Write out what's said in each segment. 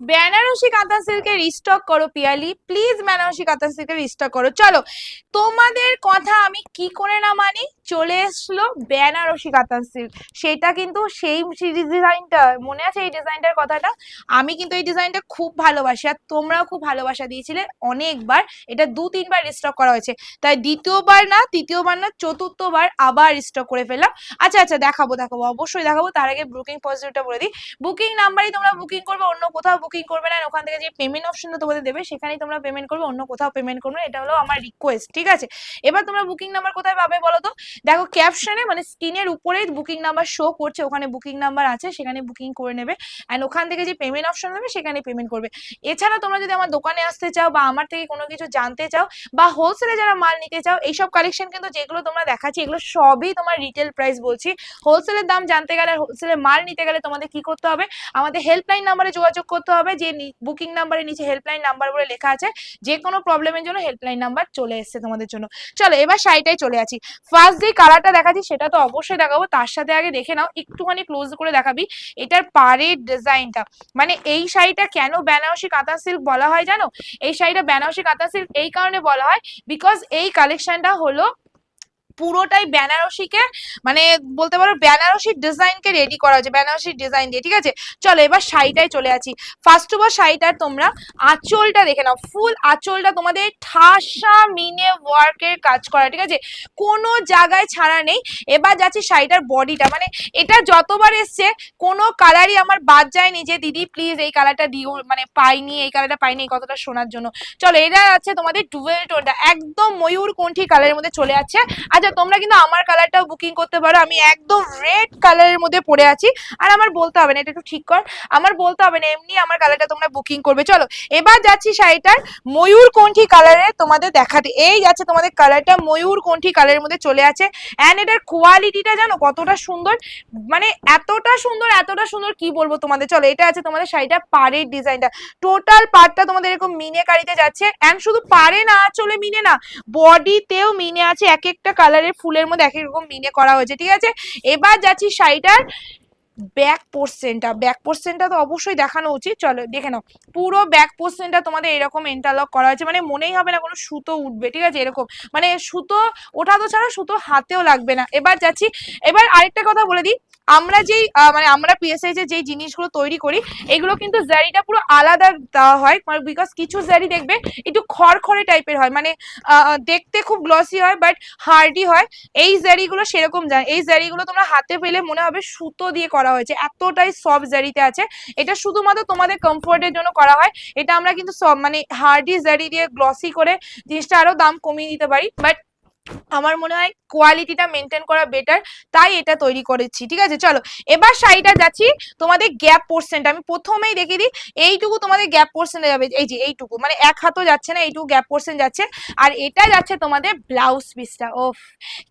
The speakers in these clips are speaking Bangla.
বেনারসি কাঁথা সিল্কের রিস্টক করো পিয়ালি। প্লিজ বেনারসি কাঁথা সিল্কের রিস্টক করো। চলো, তোমাদের কথা আমি কি করে না মানি? চলে এসলো বেনারসি কাঁথা সিল্ক। সেটা কিন্তু সেই ডিজাইনটা মনে আছে এই ডিজাইনটার কথাটা? আমি কিন্তু এই ডিজাইনটা খুব ভালোবাসি আর তোমরাও খুব ভালোবাসা দিয়েছিলে অনেকবার। এটা দু, তিনবার রিস্টক করা হয়েছে। তাই দ্বিতীয়বার না, তৃতীয়বার না, চতুর্থবার আবার রিস্টক করে ফেললাম। আচ্ছা আচ্ছা দেখাবো দেখাবো। অবশ্যই দেখাবো। তার আগে বুকিং পজিটিভটা বলে দিই। বুকিং নাম্বারই তোমরা বুকিং করবে অন্য কোথাও বুকিং করবে না ওখান থেকে যে পেমেন্ট অপশনটা তোমাদের দেবে, সেখানেই তোমরা পেমেন্ট করবে, অন্য কোথাও পেমেন্ট করবে এটা হলো আমার রিকোয়েস্ট ঠিক আছে? এবার তোমরা বুকিং নাম্বার কোথায় পাবে বলো তো? দেখো ক্যাপশনে মানে স্ক্রিনের উপরেই বুকিং নাম্বার শো করছে, ওখানে বুকিং নাম্বার আছে, সেখানে বুকিং করে নেবে অ্যান্ড ওখান থেকে যে পেমেন্ট অপশন দেবে সেখানে পেমেন্ট করবে। এছাড়া তোমরা যদি আমার দোকানে আসতে চাও, বা আমার থেকে কোনো কিছু জানতে চাও, বা হোলসেলে যারা মাল নিতে চাও, এইসব কালেকশন কিন্তু যেগুলো তোমরা দেখাচ্ছি, এগুলো সবই তোমার রিটেল প্রাইস বলছি। হোলসেলের দাম জানতে গেলে হোলসেলের মাল নিতে গেলে তোমাদের কি করতে হবে? আমাদের হেল্পলাইন নাম্বারে যোগাযোগ করতে হবে। যে বুকিং নাম্বারের নিচে হেল্পলাইন নাম্বার বলে লেখা আছে, যে কোনো প্রবলেমের জন্য হেল্পলাইন নাম্বার চলে এসেছে তোমাদের জন্য। চলো, এবার শাড়িটাই চলে আছি। ফার্স্ট যে কালারটা দেখাচ্ছি সেটা তো অবশ্যই দেখাবো, তার সাথে আগে দেখে নাও, একটুখানি ক্লোজ করে দেখাবি। এটার পাড়ের ডিজাইনটা মানে এই শাড়িটা কেন বেনারসি কাঁথা সিল্ক বলা হয় জানো? এই শাড়িটা বেনারসি কাঁথা সিল্ক এই কারণে বলা হয় বিকজ এই কালেকশনটা হলো পুরোটাই বেনারসিকে মানে বলতে পারো বেনারসির ডিজাইনকে রেডি করা হয়েছে বেনারসির ডিজাইন দিয়ে, ঠিক আছে? চলো এবার শাড়িটায় চলে আছি ফার্স্ট অফ অল শাড়িটার তোমরা আঁচলটা দেখে নাও। ফুল আঁচলটা তোমাদের ঠাসা মিনে ওয়ার্কের কাজ করা, ঠিক আছে? কোনো জায়গায় ছাড়া নেই। এবার যাচ্ছি শাড়িটার বডিটা মানে এটা যতবার এসছে, কোনো কালারই আমার বাদ যায়নি যে, দিদি প্লিজ এই কালারটা দিও। মানে পাইনি, এই কালারটা পাইনি এই কথাটা শোনার জন্য। চলো এটা আছে তোমাদের টুয়েলভ টোনটা একদম ময়ূর কণ্ঠী কালারের মধ্যে চলে যাচ্ছে আচ্ছা তোমরা কিন্তু আমার কালারটাও বুকিং করতে পারো। আমি একদম রেড কালারের মধ্যে পড়ে আছি। আর আমার বলতে হবে না, এটা একটু ঠিক কর। আমার বলতে হবে না, এমনি আমার কালারটা তোমরা বুকিং করবে। চলো, এবার যাচ্ছি শাড়িটার ময়ূর কণ্ঠী কালারে তোমাদের দেখাতে। এই যাচ্ছে তোমাদের কালারটা ময়ূর কণ্ঠী কালারের মধ্যে চলে আছে। অ্যান্ড এটার কোয়ালিটিটা জানো কতটা সুন্দর? মানে এতটা সুন্দর এতটা সুন্দর কি বলব তোমাদের? চলো, এটা আছে তোমাদের শাড়িটা পাড়ের ডিজাইনটা টোটাল পাড়টা তোমাদের এরকম মিনে কারিতে যাচ্ছে। অ্যান্ড শুধু পাড়ে না চলে মিনে না বডিতেও মিনে আছে এক একটা কালারের ফুলের মধ্যে এক রকম মিনে করা হয়েছে, ঠিক আছে? এবার যাচ্ছি শাড়িটার ব্যাক পোর্শনটা ব্যাক পোর্শনটা তো অবশ্যই দেখানো উচিত, চলো দেখে নাও। পুরো ব্যাক পোর্শনটা তোমাদের এরকম ইন্টারলক করা হয়েছে মানে মনেই হবে না কোনো সুতো উঠবে, ঠিক আছে? এরকম মানে সুতো ওঠা তো ছাড়া সুতো হাতেও লাগবে না। এবার যাচ্ছি, এবার আরেকটা কথা বলে দিই আমরা যেই মানে আমরা পিএসআই যে যেই জিনিসগুলো তৈরি করি, এগুলো কিন্তু জারিটা পুরো আলাদা দেওয়া হয় বিকজ কিছু জারি দেখবে একটু খড়খড়ে টাইপের হয় মানে দেখতে খুব গ্লসি হয় বাট হার্ডি হয়। এই জারিগুলো সেরকম যায় এই জারিগুলো তোমরা হাতে পেলে মনে হবে সুতো দিয়ে করা হয়েছে, এতটাই সফট জারিতে আছে। এটা শুধুমাত্র তোমাদের কমফোর্টের জন্য করা হয়, এটা আমরা কিন্তু সব মানে হার্ডি জারি দিয়ে গ্লসি করে জিনিসটা আরও দাম কমিয়ে দিতে পারি বাট আমার মনে হয় কোয়ালিটিটা মেনটেন করা বেটার তাই এটা তৈরি করেছি, ঠিক আছে? চলো, এবার শাড়িটা যাচ্ছি তোমাদের গ্যাপ পোর্শনটা আমি প্রথমেই দেখে দিই, এইটুকু তোমাদের গ্যাপ পোর্শনে যাবে, এই যে এইটুকু মানে এক হাতও যাচ্ছে না, এইটুকু গ্যাপ পোর্শন যাচ্ছে। আর এটা যাচ্ছে তোমাদের ব্লাউজ পিসটা ওফ,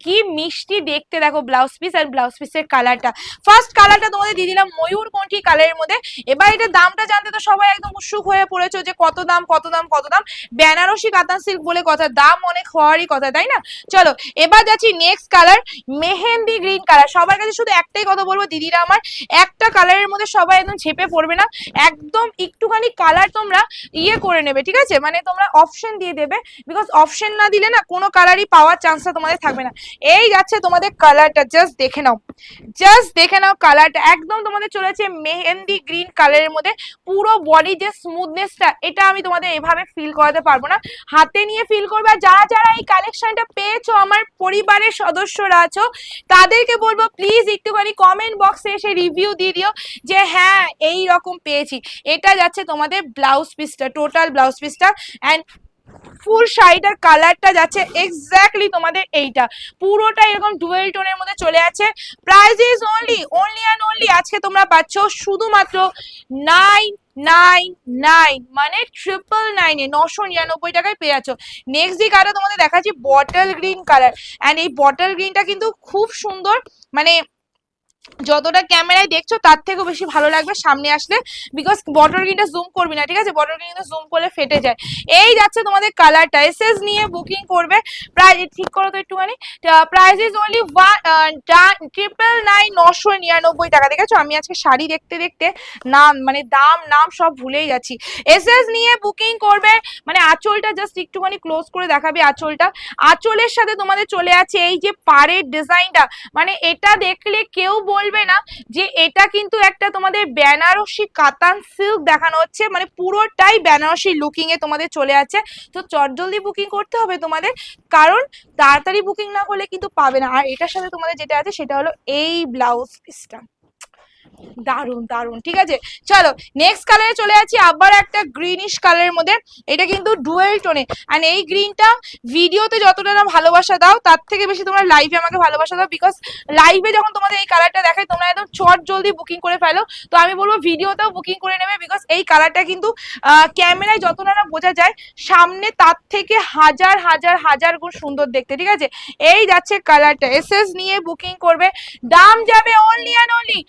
কি মিষ্টি দেখতে, দেখো ব্লাউজ পিস আর ব্লাউজ পিসের কালারটা ফার্স্ট কালারটা তোমাদের দিয়ে দিলাম ময়ূর কণ্ঠী কালারের মধ্যে। এবার এটা দামটা জানতে তো সবাই একদম উৎসুক হয়ে পড়েছো যে কত দাম কত দাম কত দাম? বেনারসি কাতান সিল্ক বলে কথা, দাম অনেক হওয়ারই কথা, তাই না? চলো, এবার যাচ্ছি next colour mehndi green colour সবার কাছে শুধু একটাই কথা বলব, দিদিরা আমার, একটা কালারের মধ্যে সবাই একদম ছেপে পড়বে না। একদম একটুখানি কালার তোমরা ইয়ে করে নেবে, ঠিক আছে? মানে তোমরা অপশন দিয়ে দেবে। বিকজ অপশন না দিলে না, কোনো কালারই পাওয়ার চান্সটা তোমাদের থাকবে না। এই যাচ্ছে তোমাদের কালারটা জাস্ট দেখে নাও। জাস্ট দেখে নাও কালারটা একদম তোমাদের চলেছে মেহেন্দি গ্রিন কালারের মধ্যে। পুরো বডি যে স্মুথনেসটা এটা আমি তোমাদের এভাবে ফিল করাতে পারব না। হাতে নিয়ে ফিল করবে, আর যারা যারা এই কালেকশনটা পেয়েছ আমার পরিবারের সদস্যরা আছো, তাদেরকে বলব প্লিজ একটুখানি কমেন্ট বক্সে এসে রিভিউ দিয়ে দিও যে হ্যাঁ এই রকম পেয়েছি। এটা যাচ্ছে তোমাদের ব্লাউজ পিসটা টোটাল ব্লাউজ পিসটা অ্যান্ড ফুল শাড়িটার কালারটা যাচ্ছে এক্স্যাক্টলি তোমাদের এইটা। পুরোটা এরকম ডুয়েল টোনের মধ্যে চলে আছে। Price is only only and only আজকে তোমরা পাচ্ছ শুধুমাত্র নাইন নাইন নাইন মানে ট্রিপল নাইনে নশো নিরানব্বই টাকায় পেয়ে যাচ্ছ। নেক্সট যে কালার তোমাদের দেখাচ্ছি বটল গ্রিন কালার অ্যান্ড এই বটল গ্রিনটা কিন্তু খুব সুন্দর মানে যতটা ক্যামেরায় দেখছ, তার থেকেও বেশি ভালো লাগবে সামনে আসলে বিকজ বটল গ্রিনটা জুম করবি না, ঠিক আছে? বটল কিন্তু জুম করলে ফেটে যায়। এই যাচ্ছে তোমাদের কালারটা এসএস নিয়ে বুকিং করবে। প্রাইস ঠিক করো তো একটুখানি। Price is only one triple nine নশো নিরানব্বই টাকা, দেখেছ? আমি আজকে শাড়ি দেখতে দেখতে নাম মানে দাম, নাম সব ভুলেই যাচ্ছি। এসএস নিয়ে বুকিং করবে মানে আঁচলটা জাস্ট একটুখানি ক্লোজ করে দেখাবে আঁচলটা। আঁচলের সাথে তোমাদের চলে আছে এই যে পাড়ের ডিজাইনটা মানে এটা দেখলে কেউ বলবে না যে এটা কিন্তু একটা তোমাদের বেনারসি কাতান সিল্ক দেখানো হচ্ছে। মানে পুরোটাই বেনারসি লুকিং এ তোমাদের চলে আছে তো চটজলদি বুকিং করতে হবে তোমাদের। কারণ তাড়াতাড়ি বুকিং না করলে কিন্তু পাবে না। আর এটার সাথে তোমাদের যেটা আছে সেটা হলো এই ব্লাউজ পিসটা দারুণ দারুণ ঠিক আছে? চলো নেক্সট কালারে চলে যাচ্ছি, আবার একটা গ্রিনিশ কালারের মধ্যে। এটা কিন্তু ডুয়েল টোনে আর এই গ্রিনটা ভিডিওতে যতটা না ভালোবাসা দাও, তার থেকে বেশি তোমরা লাইভে আমাকে ভালোবাসা দাও। বিকজ লাইভে যখন তোমাদের এই কালারটা দেখায়, তোমরা একদম চট জলদি বুকিং করে ফেলো। তো আমি বলব ভিডিওতেও বুকিং করে নেবে। বিকজ এই কালারটা কিন্তু ক্যামেরায় যতটা না বোঝা যায়, সামনে তার থেকে হাজার হাজার হাজার গুণ সুন্দর দেখতে। ঠিক আছে? এই যাচ্ছে কালারটা এসএস নিয়ে বুকিং করবে। দাম যাবে only and only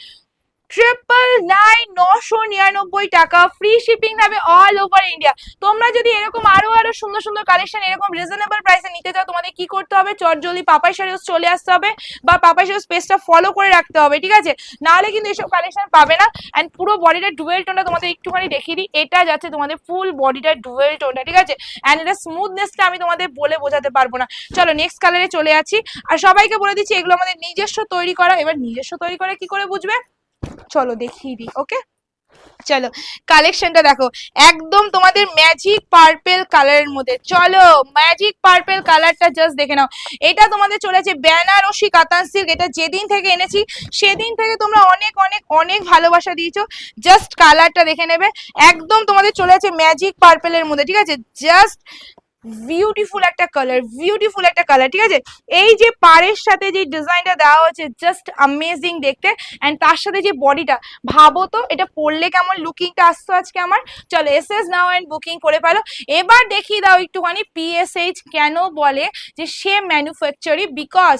triple nine নশো নিরানব্বই টাকা ফ্রি শিপিং হবে অল ওভার ইন্ডিয়া তোমরা যদি এরকম আরও আরও সুন্দর সুন্দর কালেকশন এরকম রিজনেবল প্রাইসে নিতে চাও, তোমাদের কি করতে হবে? চটজলি পাপাই শাড়ি চলে আসতে হবে বা পাপাই শাড়ি পেজটা ফলো করে রাখতে হবে, ঠিক আছে? নাহলে কিন্তু এসব কালেকশন পাবে না। অ্যান্ড পুরো বডিটা ডুয়েল টোনটা তোমাদের একটুখানি দেখিয়ে দিই। এটা যাচ্ছে তোমাদের ফুল বডিটা ডুয়েল টোনটা ঠিক আছে? অ্যান্ড এটা স্মুথনেসটা আমি তোমাদের বলে বোঝাতে পারব না। চলো নেক্সট কালারে চলে আছি আর সবাইকে বলে দিচ্ছি, এগুলো আমাদের নিজস্ব তৈরি করা। এবার নিজস্ব তৈরি করে কি করে বুঝবে? চলো দেখিয়ে দিই ওকে চলো কালেকশনটা দেখো। একদম তোমাদের ম্যাজিক পার্পেল কালারের মধ্যে। চলো ম্যাজিক পার্পেল কালারটা জাস্ট দেখে নাও। এটা তোমাদের চলেছে বেনারসি কাতান সিল্ক এটা যেদিন থেকে এনেছি, সেদিন থেকে তোমরা অনেক অনেক অনেক ভালোবাসা দিয়েছ। জাস্ট কালারটা দেখে নেবে। একদম তোমাদের চলে আছে ম্যাজিক পার্পেলের মধ্যে, ঠিক আছে? জাস্ট বিউটিফুল একটা কালার বিউটিফুল একটা কালার ঠিক আছে? এই যে পাড়ের সাথে যে ডিজাইনটা দেওয়া হয়েছে জাস্ট আমেজিং দেখতে। অ্যান্ড তার সাথে যে বডিটা ভাবো তো, এটা পরলে কেমন লুকিংটা আসতো আজকে আমার? চলো S S now and booking করে ফেলো। এবার দেখিয়ে দাও একটুখানি পিএসএইচ কেন বলে যে সে ম্যানুফ্যাকচারি বিকজ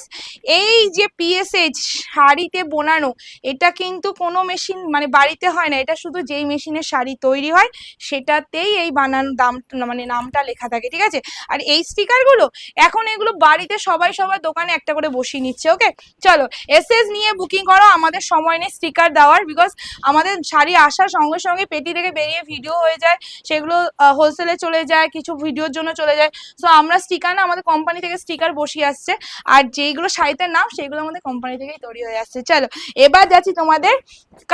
এই যে পিএসএইচ শাড়িতে বোনানো, এটা কিন্তু কোনো মেশিন মানে বাড়িতে হয় না, এটা শুধু যেই মেশিনে শাড়ি তৈরি হয়, সেটাতেই এই বানানো দাম মানে নামটা লেখা থাকে, ঠিক আছে? আর এই স্টিকারগুলো এখন এগুলো বাড়িতে সবাই সবার দোকানে একটা করে বসিয়ে নিচ্ছে ওকে চলো এসএস নিয়ে বুকিং করো, আমাদের সময় নেই স্টিকার দেওয়ার বিকজ আমাদের শাড়ি আসার সঙ্গে সঙ্গে পেটি থেকে বেরিয়ে ভিডিও হয়ে যায়, সেগুলো হোলসেলে চলে যায়, কিছু ভিডিওর জন্য চলে যায়। সো আমরা স্টিকার না, আমাদের কোম্পানি থেকে স্টিকার বসিয়ে আসছে, আর যেইগুলো শাড়িতে নাম সেগুলো আমাদের কোম্পানি থেকেই তৈরি হয়ে আসছে। চলো, এবার যাচ্ছি তোমাদের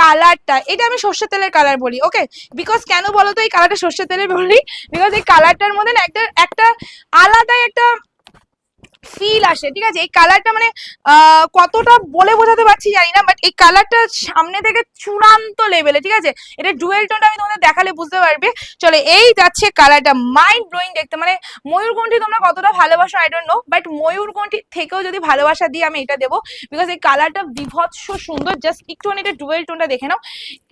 কালারটা এটা আমি সর্ষের তেলের কালার বলি ওকে বিকজ কেন বলো তো এই কালারটা সর্ষের তেলের বলি? বিকজ এই কালারটার মধ্যে না একটা একটা আলাদাই একটা ফিল আসে, ঠিক আছে? এই কালারটা মানে কতটা বলে বোঝাতে পারছি জানি না বাট এই কালারটা সামনে থেকে চূড়ান্ত লেভেলে ঠিক আছে? এটা ডুয়েল টোনটা আমি তোমাদের দেখালে বুঝতে পারবে। চলো, এই যাচ্ছে কালারটা মাইন্ড ব্লোয়িং দেখতে। মানে ময়ূরকণ্ঠী তোমরা কতটা ভালোবাসো আই ডোন্ট নো বাট ময়ূরকণ্ঠী থেকেও যদি ভালোবাসা দিয়ে আমি এটা দেবো বিকজ এই কালারটা বিভৎস সুন্দর। জাস্ট একটুখানি এটা ডুয়েল টোনটা দেখে নাও।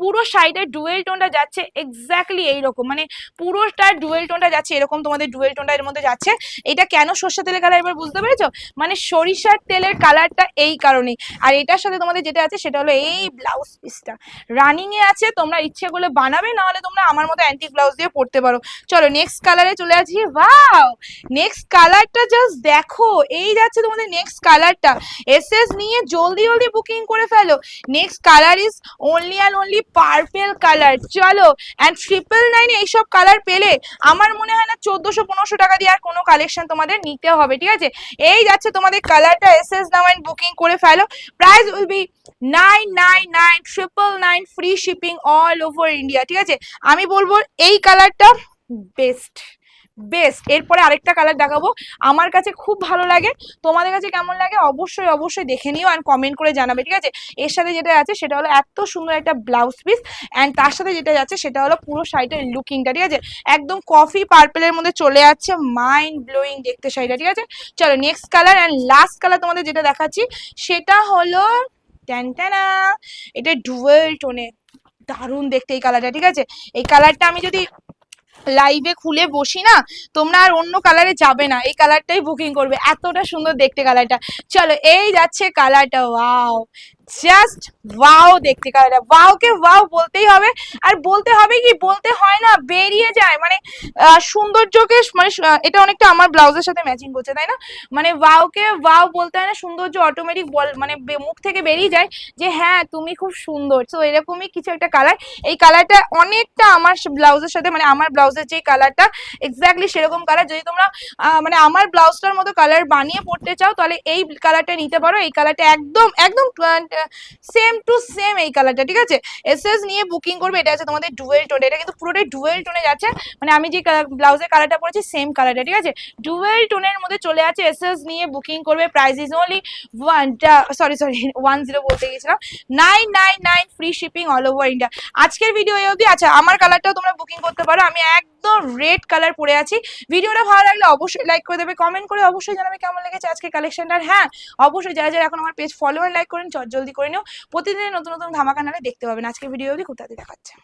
পুরো সাইডে ডুয়েল টোনটা যাচ্ছে এক্স্যাক্টলি এইরকম। মানে পুরোটা ডুয়েল টোনটা যাচ্ছে এরকম তোমাদের ডুয়েল টোনটা এর মধ্যে যাচ্ছে। এটা কেন সর্ষে তেলের কালার এবার বুঝতে পেরেছ? মানে সরিষার তেলের কালারটা এই কারণেই। আর এটার সাথে তোমাদের যেটা আছে, সেটা হলো এই ব্লাউজ পিসটা রানিং এ আছে, তোমরা ইচ্ছে করলে বানাবে না হলে তোমরা আমার মতো অ্যান্টিক ব্লাউজ দিয়ে পড়তে পারো। চলো নেক্সট কালারে চলে আসি। ওয়াও নেক্সট কালারটা জাস্ট দেখো। এই যাচ্ছে তোমাদের নেক্সট কালারটা এসএস নিয়ে জলদি জলদি বুকিং করে ফেলো। Next colour is only and only purple colour চলো অ্যান্ড ট্রিপল নাইনে এইসব কালার পেলে আমার মনে হয় না, চোদ্দোশো, পনেরোশো টাকা দিয়ে আর কোনো কালেকশন তোমাদের নিতে হবে, ঠিক আছে? এই যাচ্ছে তোমাদের কালারটা এস এস অ্যান্ড বুকিং করে ফেলো। Price will be nine nine nine triple nine free shipping all over India ঠিক আছে? আমি বলব এই কালারটা বেস্ট বেস্ট এরপরে আরেকটা কালার দেখাবো। আমার কাছে খুব ভালো লাগে। তোমাদের কাছে কেমন লাগে অবশ্যই অবশ্যই দেখে নিও অ্যান্ড কমেন্ট করে জানাবে, ঠিক আছে? এর সাথে যেটা আছে সেটা হলো এত সুন্দর একটা ব্লাউজ পিস অ্যান্ড তার সাথে যেটা যাচ্ছে সেটা হলো পুরো শাড়িটার লুকিংটা ঠিক আছে? একদম কফি পার্পেলের মধ্যে চলে যাচ্ছে মাইন্ড ব্লোয়িং দেখতে শাড়িটা, ঠিক আছে? চলো next colour and last colour তোমাদের যেটা দেখাচ্ছি সেটা হলো ট্যান্টানা এটা ডুয়েল টোনে দারুণ দেখতে এই কালারটা ঠিক আছে? এই কালারটা আমি যদি লাইভে খুলে বসি না, তোমরা আর অন্য কালারে যাবে না। এই কালারটাই বুকিং করবে। এতটা সুন্দর দেখতে কালারটা চলো, এই যাচ্ছে কালারটা ওয়াও জাস্ট ওয়াও দেখতে কালারটা ওয়াওকে ওয়াও বলতেই হবে। আর বলতে হবে কি, বলতে হয় না, বেরিয়ে যায়। মানে সৌন্দর্যকে মানে এটা অনেকটা আমার ব্লাউজের সাথে ম্যাচিং করছে, তাই না? মানে ওয়াওকে ওয়াও বলতে হয় না, সৌন্দর্য অটোমেটিক বল মানে মুখ থেকে বেরিয়ে যায় যে হ্যাঁ তুমি খুব সুন্দর। তো এরকমই কিছু একটা কালার এই কালারটা অনেকটা আমার ব্লাউজের সাথে মানে আমার ব্লাউজের যে কালারটা এক্স্যাক্টলি সেরকম কালার যদি তোমরা মানে আমার ব্লাউজটার মতো কালার বানিয়ে পড়তে চাও, তাহলে এই কালারটা নিতে পারো। এই কালারটা একদম একদম সেম টু সেম এই কালারটা ঠিক আছে? এসএস নিয়ে বুকিং করবে, এটা আছে তোমাদের ডুয়েল টোন এটা কিন্তু পুরোটাই ডুয়েল টোনে যাচ্ছে। মানে আমি যে ব্লাউজের কালারটা পরেছি সেম কালারটা ঠিক আছে? ডুয়েল টোনের মধ্যে চলে আছে এসএস নিয়ে বুকিং করবে প্রাইস ইজ অনলি ওয়ানটা সরি সরি ওয়ান জিরো বলতে গেছিলাম nine nine nine free shipping all over India আজকের ভিডিও এই অবধি আচ্ছা আমার কালারটাও তোমরা বুকিং করতে পারো, আমি একদম রেড কালার পরে আছি। ভিডিওটা ভালো লাগলে অবশ্যই লাইক করে দেবে কমেন্ট করে অবশ্যই জানাবে কেমন লেগেছে আজকে কালেকশনটা হ্যাঁ অবশ্যই যারা যারা এখন আমার পেজ ফলো লাইক করেন, চট জলদি করে নিও। প্রতিদিনের নতুন নতুন ধামাকা নালে দেখতে পাবেন। আজকের ভিডিও অবধি কোথাতে দেখাচ্ছে।